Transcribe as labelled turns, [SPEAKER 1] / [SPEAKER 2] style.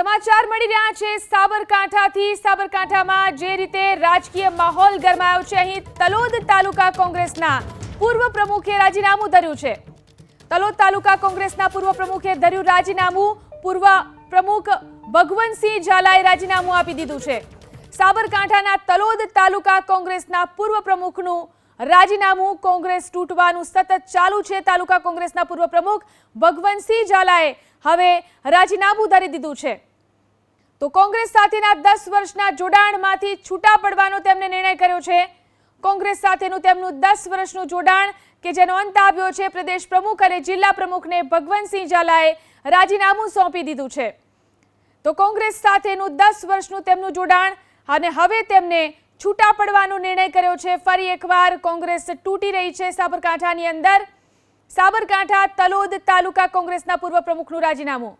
[SPEAKER 1] સમાચાર મળી રહ્યા છે સાબરકાંઠાથી. સાબરકાંઠામાં જે રીતે રાજકીય માહોલ ગરમાયો છે, અહીં તલોદ તાલુકા કોંગ્રેસના પૂર્વ પ્રમુખે રાજીનામું ધર્યું છે. તલોદ તાલુકા કોંગ્રેસના પૂર્વ પ્રમુખે ધર્યું રાજીનામું. પૂર્વ પ્રમુખ ભગવંતસિંહ ઝાલાએ રાજીનામું આપી દીધું છે. સાબરકાંઠાના તલોદ તાલુકા કોંગ્રેસના પૂર્વ પ્રમુખનું રાજીનામું કોંગ્રેસ તૂટવાનું સતત ચાલુ છે. તાલુકા કોંગ્રેસના પૂર્વ પ્રમુખ ભગવંતસિંહ ઝાલાએ હવે રાજીનામું ધરી દીધું છે. તો કોંગ્રેસ સાથેના દસ વર્ષના જોડાણમાંથી છૂટા પડવાનો તેમણે નિર્ણય કર્યો છે. કોંગ્રેસ સાથેનું તેમનું દસ વર્ષનું જોડાણ કે જેનો અંત આવ્યો છે પ્રદેશ પ્રમુખ અને જિલ્લા પ્રમુખને ભગવંતસિંહ ઝાલાએ રાજીનામું સોંપી દીધું છે. તો કોંગ્રેસ સાથેનું દસ વર્ષનું તેમનું જોડાણ અને હવે તેમને છૂટા પડવાનો નિર્ણય કર્યો છે. ફરી એકવાર કોંગ્રેસ તૂટી રહી છે સાબરકાંઠાની અંદર. સાબરકાંઠા તલોદ તાલુકા કોંગ્રેસના પૂર્વ પ્રમુખનું રાજીનામું.